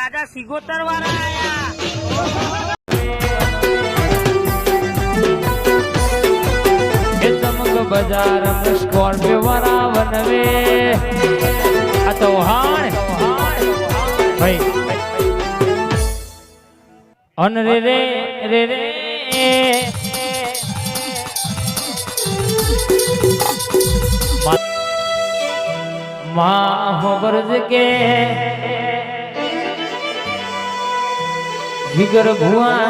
રાજા સિગોતર વાળા આયા. બજાર સ્કોર્પિયો વાળા વનવે. આ તો હાણ ભાઈ. અન રે રે રે રે. માં હોબરજ કે જીગર ભુવા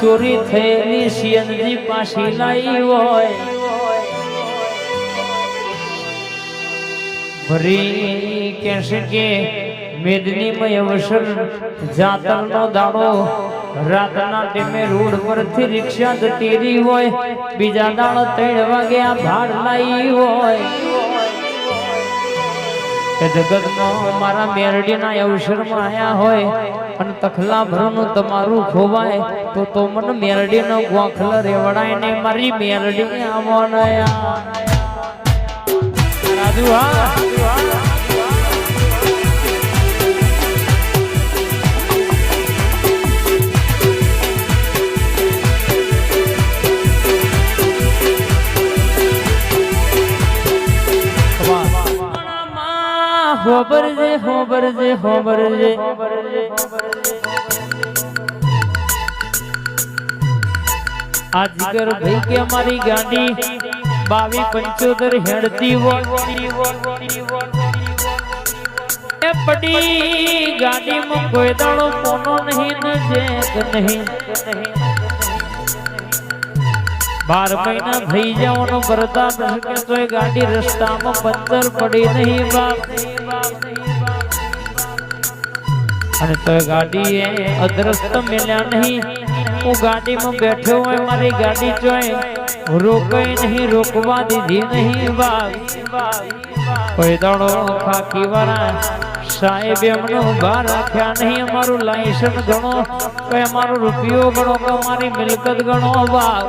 ચોરી થયેલી સિયનજી પાછી લાવી હોય. ભરી કહેશે કે મેદનીમય અવસર જાતરનો દાડો, રાતના ટીમે રોડ પરથી રિક્ષા જતી રહી હોય, બીજા દાડો ત્રણ વાગ્યા ભાડ લાવી હોય. કે જગતનો મારા મેરડીના અવસરમાં આયા હોય અને તખલા ભરનું તમારું ખોવાય, તો તો મને મેરડીનો ગોખલ રેવડાય ને મારી મેરડી આવવાના રાજુ હા. હોબરજે હોબરજે હોબરજે આ જીગર ભાઈ કે અમારી ગાડી? બાવી પંચોતેર હેડતી એ પડી ગાડીમાં કોઈ દાડો કોનો નહીં નહીં. બાર મહિના થઈ જવાનો પ્રતાપ કે તોય ગાડી રસ્તામાં પંદર પડી નહીં બાપ. અને તો ગાડી અદ્રસ્ત મેલ્યા નહીં. હું ગાડીમાં બેઠો હોય, મારી ગાડી ચોય રોકાઈ નહીં, રોકવા દીધી નહીં બાપ. કોઈ દાડો ખાકી વાળા સાહેબ, એમને ઊભા રાખ્યા નહીં, અમારું લાયસન્સ ગણો કે અમારો રૂપિયો ગણો કે અમારી મિલકત ગણો બાપ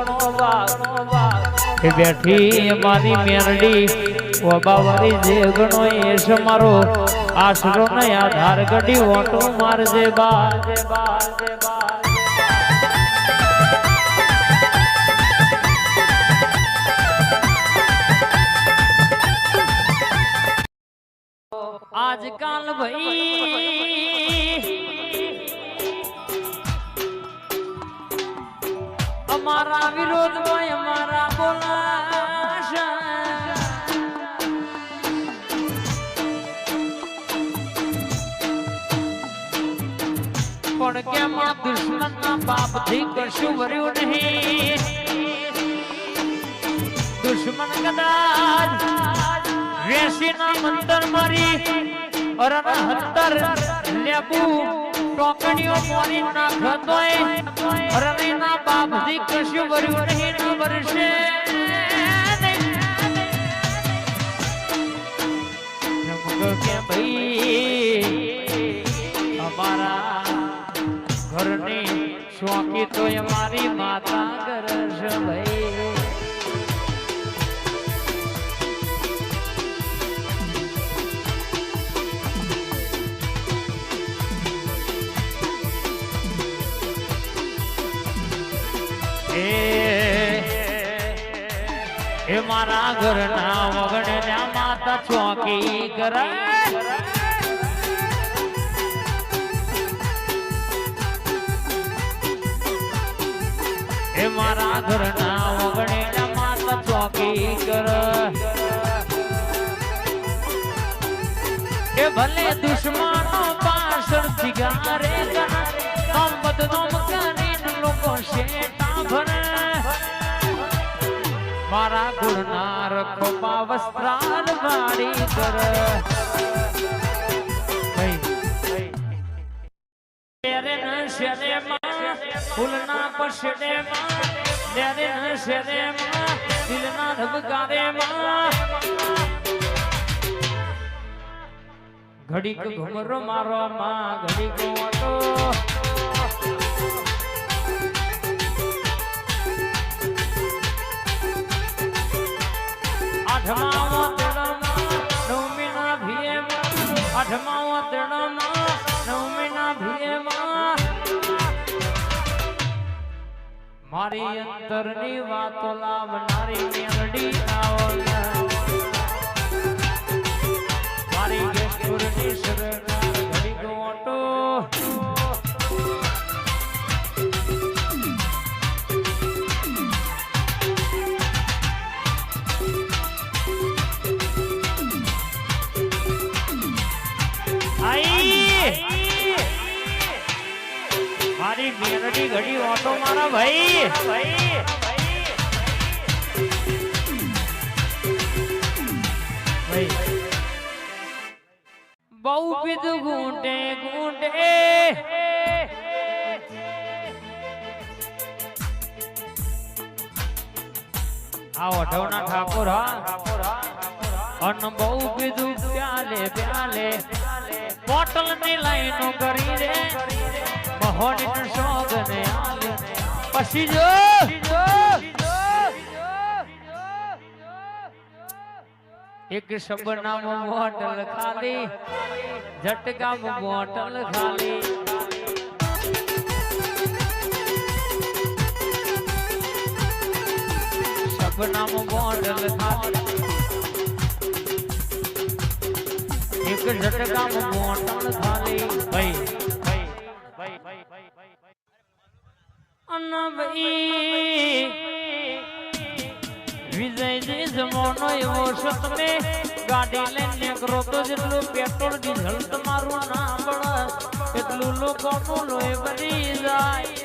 એ બેઠી અમારી મેરડી વબાવારી જે ગણો, એ છે મારો આશરો ને આધાર ગઢી ઓટો મારજે બા. ભાઈ અમારા વિરોધમાં અમારા બોલાશે પણ કેમ આ દુશ્મનના પાપથી કશું વર્યું નહીં દુશ્મન કદાચ વેસીના મંતર મારી અરન હત્તર લેબુ ટોકણીઓ મોરી નાખતોય અરણીના બાપથી કશું વર્યું નહીં ન ભાઈ, અમારા ઘરની શોખી તો અમારી માતા કરશ ભાઈ. મારા ઘરના વગણ માતા ચોકી કરે. મારા ઘરના વગણે માતા ચોકી કર. એ ભલે દુશ્મનો પાછળ સિગારે તમ બદનામ કરીને લોકો શેટા ભરે મારા ગુણના રખોપા વસ્ત્રાલ વાળી કર. તેરે ન શરે માં ઘડીક ઘુમરો મારો માં, ઘડીક ઓટો જમાવા તેડાના નવ મહિના ભીએમાં મારી અંતરની વાતો લાવનારી મેલડી આવો મારી સરકાર ઘડી ગોટો. મારી મેલડી ઘડી ઓટો મારા ભાઈ. ભાઈ. બહુ પીધું ગુંડે ગુંડે. આ ઓઢવના ઠાકોર, હા. અન બહુ પીધું પ્યાલે પ્યાલે. બોટલની લાઈનો કરી રે મહોની શોગ ને આલે પછી જો એક શબનામ બોટલ ખાલી ઝટકામ બોટલ ખાલી શબનામ બોટલ ખાલી એક ઝટકામ બોટલ ખાલી ભાઈ ભાઈ ભાઈ વિજયજી જમોનો એવો તમે. ગાડી લઈને કરો તો જેટલું પેટ્રોલ, ડીઝલ તમારું ના પડે એટલું લોકોનું લોહી બની જાય.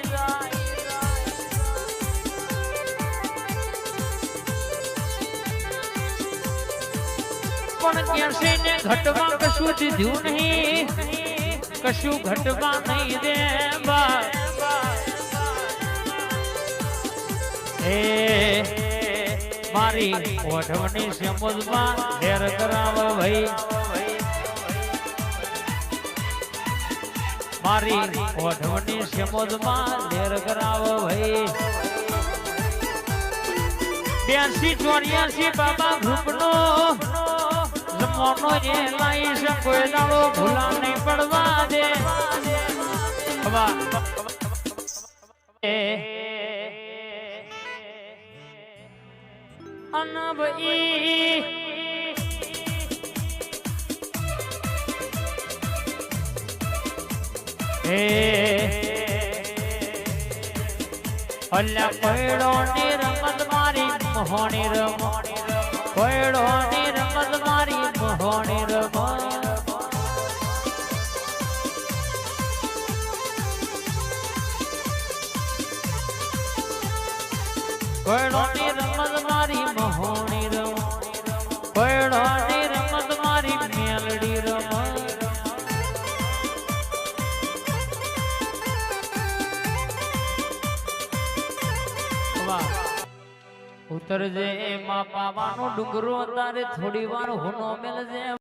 પણ કહેશે ને ઘટવા કશું દીધું નહીં. કશું ઘટવા નહીં દે બા મારી ઓઢવણી સમજમાં ઘેર કરાવ ભાઈ. મારી ઓઢવણી સમજમાં ઘેર કરાવ ભાઈ. બ્યાસી ચોર્યાસી બાબા ગ્રુપનો જમવાનો એ લાઈ શકો દાડો ભૂલા નહીં પડવા દે. હવા એ અનભઈ હે અલ્યા પૈડો ની રમત મારી મોહણી રમ પૈડો ની ઉતરજે એમાં પાવાનો ડુંગરો તારે થોડી વાર હુનો મેલજે.